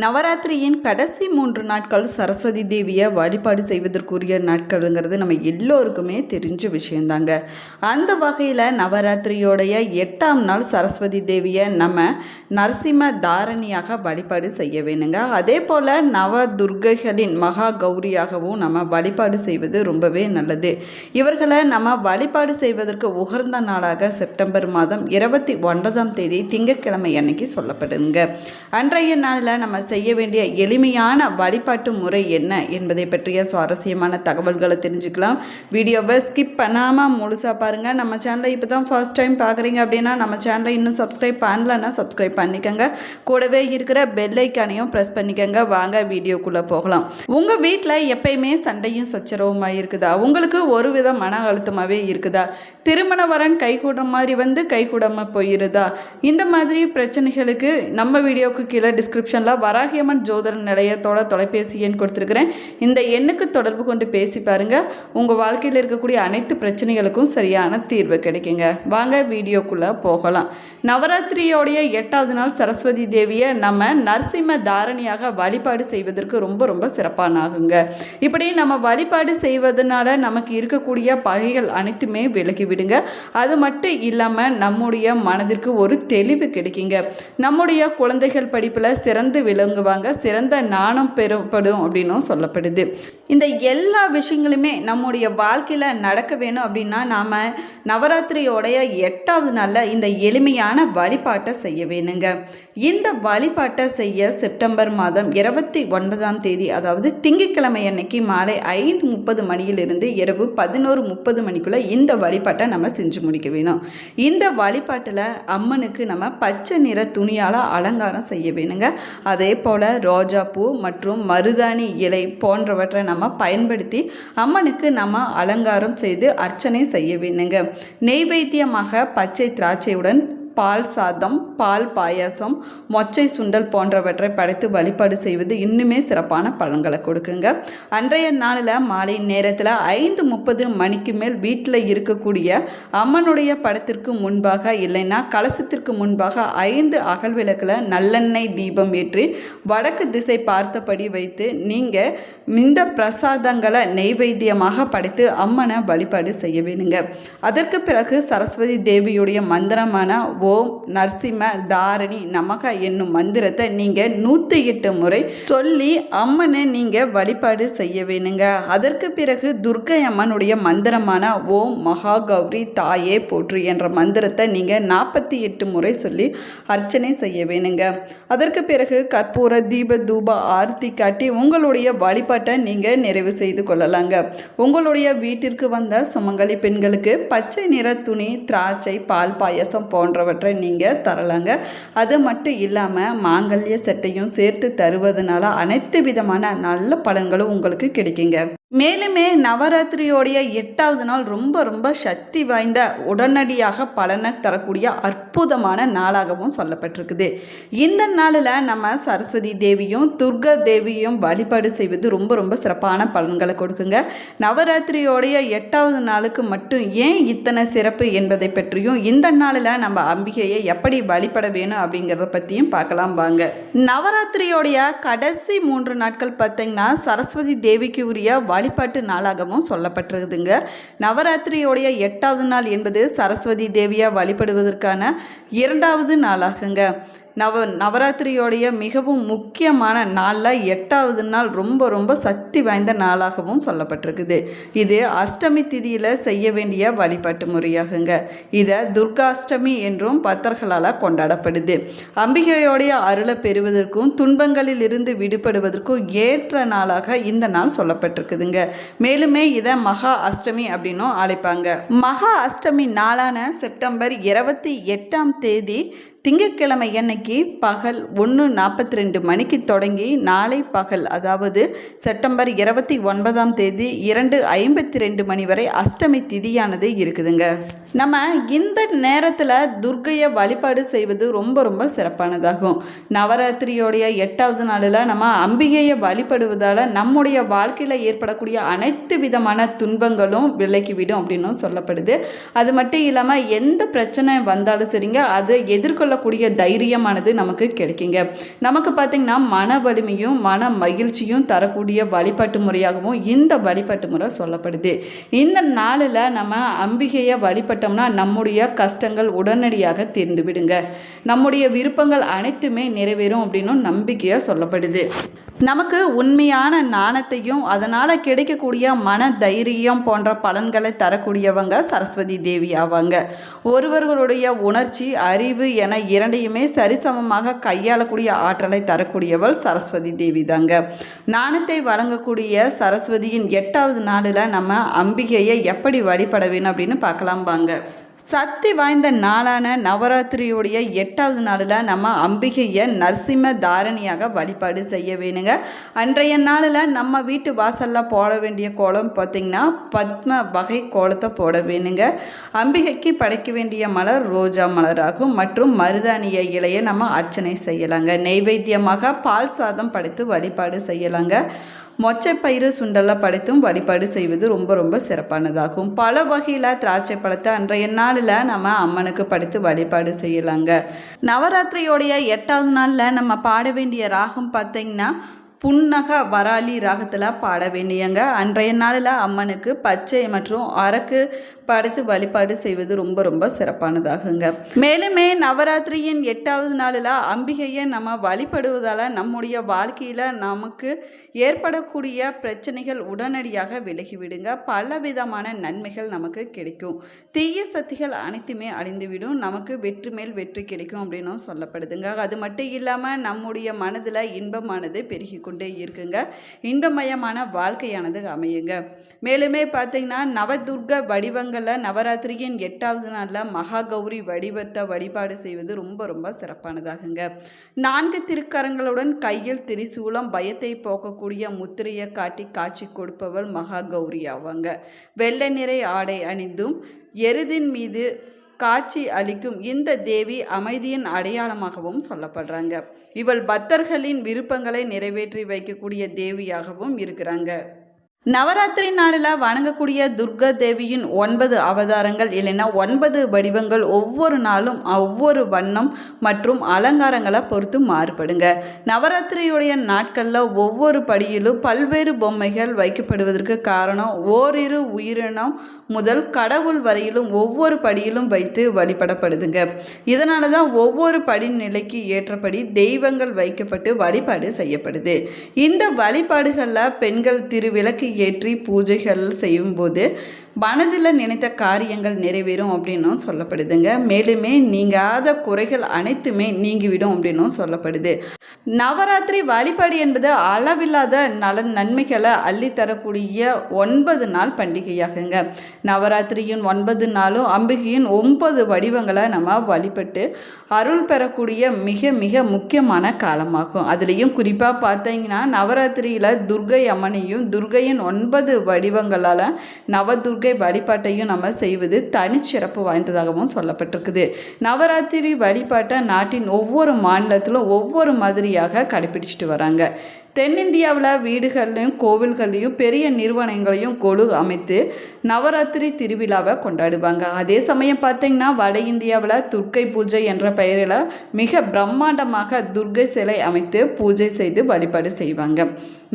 நவராத்திரியின் கடைசி மூன்று நாட்கள் சரஸ்வதி தேவியை வழிபாடு செய்வதற்குரிய நாட்கள்ங்கிறது நம்ம எல்லோருக்குமே தெரிஞ்ச விஷயந்தாங்க. அந்த வகையில் நவராத்திரியோடைய எட்டாம் நாள் சரஸ்வதி தேவியை நம்ம நரசிம்ம தாரணியாக வழிபாடு செய்ய வேணுங்க. அதே போல் நவ துர்க்கைகளின் மகா கௌரியாகவும் நம்ம வழிபாடு செய்வது ரொம்பவே நல்லது. இவர்களை நம்ம வழிபாடு செய்வதற்கு உகர்ந்த நாளாக செப்டம்பர் மாதம் இருபத்தி ஒன்பதாம் தேதி திங்கட்கிழமை அன்னைக்கு சொல்லப்படுங்க அன்றைய நாளில் நம்ம செய்ய வேண்டிய எளிமையான வழிபாட்டு முறை என்ன என்பதை பற்றிய சுவாரஸ்யமான தகவல்களை தெரிஞ்சுக்கலாம். வீடியோவை ஸ்கிப் பண்ணாமல் முழுசாக பாருங்கள் நம்ம சேனலை இப்போ தான் ஃபர்ஸ்ட் டைம் பார்க்குறீங்க அப்படின்னா நம்ம சேனலை இன்னும் சப்ஸ்கிரைப் பண்ணலன்னா சப்ஸ்கிரைப் பண்ணிக்கோங்க. கூடவே இருக்கிற பெல்லைக்கானையும் ப்ரெஸ் பண்ணிக்கோங்க. வாங்க வீடியோக்குள்ளே போகலாம். உங்கள் வீட்டில் எப்பயுமே சண்டையும் சச்சரவுமாக இருக்குதா? உங்களுக்கு ஒரு வித மன அழுத்தமாகவே இருக்குதா? திருமண வரன் கைகூடுற மாதிரி வந்து கைகூடாமல் போயிருதா? இந்த மாதிரி பிரச்சனைகளுக்கு நம்ம வீடியோவுக்கு கீழே டிஸ்கிரிப்ஷனில் வராகியம்மன் ஜோதிட நிலையத்தோட தொலைபேசி எண் கொடுத்துருக்குறேன். இந்த எண்ணுக்கு தொடர்பு கொண்டு பேசி பாருங்க. உங்கள் வாழ்க்கையில் இருக்கக்கூடிய அனைத்து பிரச்சனைகளுக்கும் சரியான தீர்வு கிடைக்குங்க. வாங்க வீடியோக்குள்ளே போகலாம். நவராத்திரியோடைய எட்டாவது நாள் சரஸ்வதி தேவியை நம்ம நரசிம்ம தாரணியாக வழிபாடு செய்வதற்கு ரொம்ப ரொம்ப சிறப்பானாகுங்க. இப்படி நம்ம வழிபாடு செய்வதனால நமக்கு இருக்கக்கூடிய பகைகள் அனைத்துமே விலகி விடுங்க. அது மட்டும் இல்லாமல் நம்முடைய மனதிற்கு ஒரு தெளிவு கிடைக்குங்க. நம்முடைய குழந்தைகள் படிப்பில் சிறந்து விளங்குவாங்க. சிறந்த நாணம் பெறப்படும் அப்படின்னும் சொல்லப்படுது. இந்த எல்லா விஷயங்களுமே நம்முடைய வாழ்க்கையில் நடக்க வேணும் அப்படின்னா நாம் நவராத்திரியோடைய எட்டாவது நாளில் இந்த எளிமையான வழிபாட்டை செய்ய வேணுங்க. இந்த வழிபாட்டை செய்ய செப்டம்பர் மாதம் இருபத்தி ஒன்பதாம் தேதி அதாவது திங்கட்கிழமை அன்னைக்கு மாலை ஐந்து முப்பது மணியிலிருந்து இரவு பதினோரு முப்பது மணிக்குள்ளே இந்த வழிபாட்டை நம்ம செஞ்சு முடிக்க வேணும். இந்த வழிபாட்டில் அம்மனுக்கு நம்ம பச்சை நிற துணியால் அலங்காரம் செய்ய வேணுங்க. அதே போல் ரோஜாப்பூ மற்றும் மருதாணி இலை போன்றவற்றை நம்ம பயன்படுத்தி அம்மனுக்கு நம்ம அலங்காரம் செய்து அர்ச்சனை செய்ய வேணுங்க நெய்வேத்தியமாக பச்சை திராட்சையுடன் பால் சாதம் பால் பாயாசம் மொச்சை சுண்டல் போன்றவற்றை படைத்து வழிபாடு செய்வது இன்னுமே சிறப்பான பலன்களை கொடுக்குங்க. அன்றைய நாளில் மாலை நேரத்தில் ஐந்து முப்பது மணிக்கு மேல் வீட்டில் இருக்கக்கூடிய அம்மனுடைய படத்திற்கு முன்பாக இல்லைன்னா கலசத்திற்கு முன்பாக ஐந்து அகல் விளக்கில் நல்லெண்ணெய் தீபம் ஏற்றி வடக்கு திசை பார்த்தபடி வைத்து நீங்கள் இந்த பிரசாதங்களை நெய்வேத்தியமாக படைத்து அம்மனை வழிபாடு செய்ய வேணுங்க. அதற்கு பிறகு சரஸ்வதி தேவியுடைய மந்திரமான ஓம் நரசிம்ம தாரணி நமக என்னும் மந்திரத்தை நீங்கள் நூற்றி எட்டு முறை சொல்லி அம்மனை நீங்கள் வழிபாடு செய்ய வேணுங்க. அதற்கு பிறகு துர்க்கை அம்மனுடைய மந்திரமான ஓம் மகா கௌரி தாயே போற்று என்ற மந்திரத்தை நீங்கள் நாற்பத்தி எட்டு முறை சொல்லி அர்ச்சனை செய்ய வேணுங்க. அதற்கு பிறகு கற்பூர தீப தூப ஆர்த்தி காட்டி உங்களுடைய வழிபாட்டை நீங்கள் நிறைவு செய்து கொள்ளலாங்க. உங்களுடைய வீட்டிற்கு வந்த சுமங்கலி பெண்களுக்கு பச்சை நிற துணி திராட்சை பால் பாயசம் போன்றவை போன்றவற்றை நீங்கள் தரலாங்க. அது மட்டும் இல்லாமல் மாங்கல்ய செட்டையும் சேர்த்து தருவதனால அனைத்து விதமான நல்ல பலன்களும் உங்களுக்கு கிடைக்குங்க. மேலுமே நவராத்திரியோடைய எட்டாவது நாள் ரொம்ப ரொம்ப சக்தி வாய்ந்த உடனடியாக பலனை தரக்கூடிய அற்புதமான நாளாகவும் சொல்லப்பட்டிருக்குது. இந்த நாளில் நம்ம சரஸ்வதி தேவியும் துர்கா தேவியும் வழிபாடு செய்வது ரொம்ப ரொம்ப சிறப்பான பலன்களை கொடுக்குங்க. நவராத்திரியோடைய எட்டாவது நாளுக்கு மட்டும் ஏன் இத்தனை சிறப்பு என்பதை பற்றியும் இந்த நாளில் நம்ம அம்பிகையை எப்படி வழிபட வேணும் அப்படிங்கிறத பற்றியும் பார்க்கலாம் வாங்க. நவராத்திரியோடைய கடைசி மூன்று நாட்கள் பார்த்திங்கன்னா சரஸ்வதி தேவிக்கு உரிய வழிபாட்டு நாளாகவும் சொல்லப்பட்டிருக்குதுங்க. நவராத்திரியோடைய எட்டாவது நாள் என்பது சரஸ்வதி தேவியாக வழிபடுவதற்கான இரண்டாவது நாளாகுங்க. நவ நவராத்திரியோடைய மிகவும் முக்கியமான நாளில் எட்டாவது நாள் ரொம்ப ரொம்ப சக்தி வாய்ந்த நாளாகவும் சொல்லப்பட்டிருக்குது. இது அஷ்டமி திதியில் செய்ய வேண்டிய வழிபாட்டு முறையாகுங்க. இதை துர்காஷ்டமி என்றும் பக்தர்களால் கொண்டாடப்படுது. அம்பிகையோடைய அருளை பெறுவதற்கும் துன்பங்களில் இருந்து விடுபடுவதற்கும் ஏற்ற நாளாக இந்த நாள் சொல்லப்பட்டிருக்குதுங்க. மேலுமே இதை மகா அஷ்டமி அப்படின்னும் அழைப்பாங்க. மகா அஷ்டமி நாளான செப்டம்பர் இருபத்தி எட்டாம் தேதி திங்கட்கிழமை அன்னைக்கு பகல் ஒன்று நாற்பத்தி ரெண்டு மணிக்கு தொடங்கி நாளை பகல் அதாவது செப்டம்பர் இருபத்தி ஒன்பதாம் தேதி இரண்டு ஐம்பத்தி ரெண்டு மணி வரை அஷ்டமி திதியானது இருக்குதுங்க. நம்ம இந்த நேரத்தில் துர்க்கையை வழிபாடு செய்வது ரொம்ப ரொம்ப சிறப்பானதாகும். நவராத்திரியோடைய எட்டாவது நாளில் நம்ம அம்பிகையை வழிபடுவதால் நம்முடைய வாழ்க்கையில் ஏற்படக்கூடிய அனைத்து விதமான துன்பங்களும் விலக்கிவிடும் அப்படின்னும் சொல்லப்படுது. அது மட்டும் இல்லாமல் எந்த பிரச்சனை வந்தாலும் சரிங்க அதை எதிர்கொள்ள எதிர்கொள்ளக்கூடிய தைரியமானது நமக்கு கிடைக்குங்க. நமக்கு பார்த்திங்கன்னா மன வலிமையும் மன மகிழ்ச்சியும் தரக்கூடிய வழிபாட்டு முறையாகவும் இந்த வழிபாட்டு முறை சொல்லப்படுது. இந்த நாளில் நம்ம அம்பிகையை வழிபட்டோம்னா நம்முடைய கஷ்டங்கள் உடனடியாக தீர்ந்து விடுங்க நம்முடைய விருப்பங்கள் அனைத்துமே நிறைவேறும் அப்படின்னு நம்பிக்கையாக சொல்லப்படுது. நமக்கு உண்மையான நாணத்தையும் அதனால் கிடைக்கக்கூடிய மன தைரியம் போன்ற பலன்களை தரக்கூடியவங்க சரஸ்வதி தேவி ஆவாங்க. ஒருவர்களுடைய உணர்ச்சி அறிவு என இரண்டையுமே சரிசமமாக கையாளக்கூடிய ஆற்றலை தரக்கூடியவள் சரஸ்வதி தேவி தாங்க. நாணத்தை வழங்கக்கூடிய சரஸ்வதியின் எட்டாவது நாளில் நம்ம அம்பிகையை எப்படி வழிபட வேணும் அப்படின்னு பார்க்கலாம் வாங்க. சக்தி வாய்ந்த நாளான நவராத்திரியுடைய எட்டாவது நாளில் நம்ம அம்பிகையை நரசிம்ம தாரணியாக வழிபாடு செய்ய வேணுங்க. அன்றைய நாளில் நம்ம வீட்டு வாசலில் போட வேண்டிய கோலம் பார்த்திங்கன்னா பத்ம வகை கோலத்தை போட வேணுங்க. அம்பிகைக்கு படைக்க வேண்டிய மலர் ரோஜா மலராகும். மற்றும் மருதாணிய இலையை நம்ம அர்ச்சனை செய்யலாங்க. நெய்வேத்தியமாக பால் சாதம் படைத்து வழிபாடு செய்யலாங்க. மொச்சப்பயிறு சுண்டலை படைத்தும் வழிபாடு செய்வது ரொம்ப ரொம்ப சிறப்பானதாகும். பல வகையில் திராட்சை பழத்தை அன்றைய நாளில் நம்ம அம்மனுக்கு படைத்து வழிபாடு செய்யலாங்க. நவராத்திரியோடைய எட்டாவது நாளில் நம்ம பாட வேண்டிய ராகம் பார்த்தீங்கன்னா புன்னக வராளி ராகத்தில் பாட வேண்டியங்க. அன்றைய நாளில் அம்மனுக்கு பச்சை மற்றும் அரக்கு படைத்து வழிபாடு செய்வது ரொம்ப ரொம்ப சிறப்பானதாகுங்க. மேலுமே நவராத்திரியின் எட்டாவது நாளில் அம்பிகையை நம்ம வழிபடுவதால் நம்முடைய வாழ்க்கையில் நமக்கு ஏற்படக்கூடிய பிரச்சனைகள் உடனடியாக விலகிவிடுங்க. பல விதமான நன்மைகள் நமக்கு கிடைக்கும். தீய சக்திகள் அனைத்துமே அழிந்துவிடும். நமக்கு வெற்றி மேல் வெற்றி கிடைக்கும் அப்படின்னும் சொல்லப்படுதுங்க. அது மட்டும் இல்லாமல் நம்முடைய மனதில் இன்பமானது பெருகி கொண்டே இருக்குங்க. இன்பமயமான வாழ்க்கையானது அமையுங்க. மேலுமே பார்த்தீங்கன்னா நவதுர்க வடிவங்களில் நவராத்திரியின் எட்டாவது நாளில் மகா கௌரி வடிவத்தை வழிபாடு செய்வது ரொம்ப ரொம்ப சிறப்பானதாகுங்க. நான்கு திருக்கரங்களுடன் கையில் திரிசூலம் பயத்தை போக்கக்கூடிய முத்திரையை காட்டி காட்சி கொடுப்பவள் மகா கௌரி ஆவாங்க. வெள்ளை நிறை ஆடை அணிந்தும் எருதின் மீது காட்சி அளிக்கும் இந்த தேவி அமைதியின் அடையாளமாகவும் சொல்லப்படுறாங்க. இவள் பக்தர்களின் விருப்பங்களை நிறைவேற்றி வைக்கக்கூடிய தேவியாகவும் இருக்கிறாங்க. நவராத்திரி நாளில் வணங்கக்கூடிய துர்கா தேவியின் ஒன்பது அவதாரங்கள் இல்லைன்னா ஒன்பது வடிவங்கள் ஒவ்வொரு நாளும் ஒவ்வொரு வண்ணம் மற்றும் அலங்காரங்களை பொறுத்து மாறுபடுங்க. நவராத்திரியுடைய நாட்களில் ஒவ்வொரு படியிலும் பல்வேறு பொம்மைகள் வைக்கப்படுவதற்கு காரணம் ஓரிரு உயிரினம் முதல் கடவுள் வரையிலும் ஒவ்வொரு படியிலும் வைத்து வழிபடப்படுதுங்க. இதனால தான் ஒவ்வொரு படிநிலைக்கு ஏற்றபடி தெய்வங்கள் வைக்கப்பட்டு வழிபாடு செய்யப்படுது. இந்த வழிபாடுகளில் பெண்கள் திருவிளக்கு ஏற்றி பூஜைகள் செய்யும்போது மனதில் நினைத்த காரியங்கள் நிறைவேறும் அப்படின்னும் சொல்லப்படுதுங்க. மேலுமே நீங்காத குறைகள் அனைத்துமே நீங்கிவிடும் அப்படின்னும் சொல்லப்படுது. நவராத்திரி வழிபாடு என்பது அளவில்லாத நலன் நன்மைகளை அள்ளித்தரக்கூடிய ஒன்பது நாள் பண்டிகையாகுங்க. நவராத்திரியின் ஒன்பது நாளும் அம்பிகையின் ஒன்பது வடிவங்களை நம்ம வழிபட்டு அருள் பெறக்கூடிய மிக மிக முக்கியமான காலமாகும். அதுலேயும் குறிப்பாக பார்த்தீங்கன்னா நவராத்திரியில் துர்கை அம்மனையும் துர்கையின் ஒன்பது வடிவங்களால் நவதுர்க துர்க்கை வழிபாட்டையும் நம்ம செய்வது தனிச்சிறப்பு வாய்ந்ததாகவும் சொல்லப்பட்டிருக்குது. நவராத்திரி வழிபாட்டை நாட்டின் ஒவ்வொரு மாநிலத்திலும் ஒவ்வொரு மாதிரியாக கடைபிடிச்சிட்டு வராங்க. தென்னிந்தியாவில் வீடுகள்லையும் கோவில்கள்லையும் பெரிய நிறுவனங்களையும் கொழு அமைத்து நவராத்திரி திருவிழாவை கொண்டாடுவாங்க. அதே சமயம் பார்த்திங்கன்னா வட இந்தியாவில் துர்க்கை பூஜை என்ற பெயரில் மிக பிரம்மாண்டமாக துர்க்கை சிலை அமைத்து பூஜை செய்து வழிபாடு செய்வாங்க.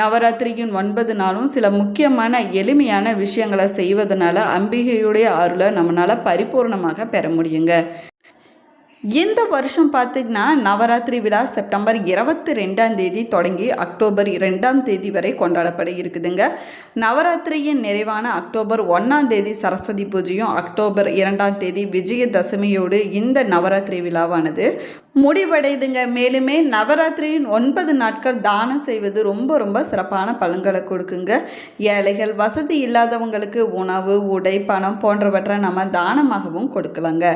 நவராத்திரியின் ஒன்பது நாளும் சில முக்கியமான எளிமையான விஷயங்களை செய்வதனால அம்பிகையுடைய அருளை நம்மளால் பரிபூர்ணமாக பெற முடியுங்க. இந்த வருஷம் பார்த்திங்கன்னா நவராத்திரி விழா செப்டம்பர் இருபத்தி ரெண்டாம் தேதி தொடங்கி அக்டோபர் இரண்டாம் தேதி வரை கொண்டாடப்பட இருக்குதுங்க. நவராத்திரியின் நிறைவான அக்டோபர் ஒன்றாம் தேதி சரஸ்வதி பூஜையும் அக்டோபர் இரண்டாம் தேதி விஜயதசமியோடு இந்த நவராத்திரி விழாவானது முடிவடைதுங்க. மேலுமே நவராத்திரியின் ஒன்பது நாட்கள் தானம் செய்வது ரொம்ப ரொம்ப சிறப்பான பலன்களை கொடுக்குங்க. ஏழைகள் வசதி இல்லாதவங்களுக்கு உணவு உடை பணம் போன்றவற்றை நம்ம தானமாகவும் கொடுக்கலாங்க.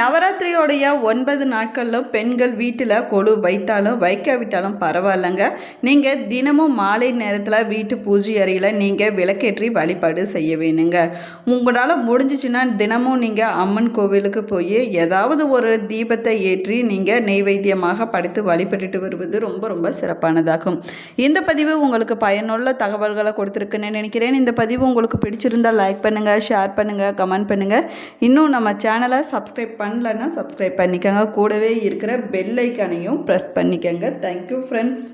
நவராத்திரியோடைய ஒன்பது நாட்களில் பெண்கள் வீட்டில் கொழு வைத்தாலும் வைக்காவிட்டாலும் பரவாயில்லைங்க. நீங்கள் தினமும் மாலை நேரத்தில் வீட்டு பூஜை அறையில் நீங்கள் விளக்கேற்றி வழிபாடு செய்ய வேணுங்க. உங்களால் முடிஞ்சிச்சுன்னா தினமும் நீங்கள் அம்மன் கோவிலுக்கு போய் ஏதாவது ஒரு தீபத்தை ஏற்றி நீங்கள் நெய்வேத்தியமாக படைத்து வழிபட்டுட்டு வருவது ரொம்ப ரொம்ப சிறப்பானதாகும். இந்த பதிவு உங்களுக்கு பயனுள்ள தகவல்களை கொடுத்துருக்குன்னு நினைக்கிறேன். இந்த பதிவு உங்களுக்கு பிடிச்சிருந்தால் லைக் பண்ணுங்கள் ஷேர் பண்ணுங்கள் கமெண்ட் பண்ணுங்கள் இன்னும் நம்ம சேனலை சப்ஸ்கிரைப் பண்ணலன்னா சப்ஸ்கிரைப் பண்ணிக்கோங்க. கூடவே இருக்கிற பெல் ஐக்கானையும் ப்ரெஸ் பண்ணிக்கோங்க. Thank you friends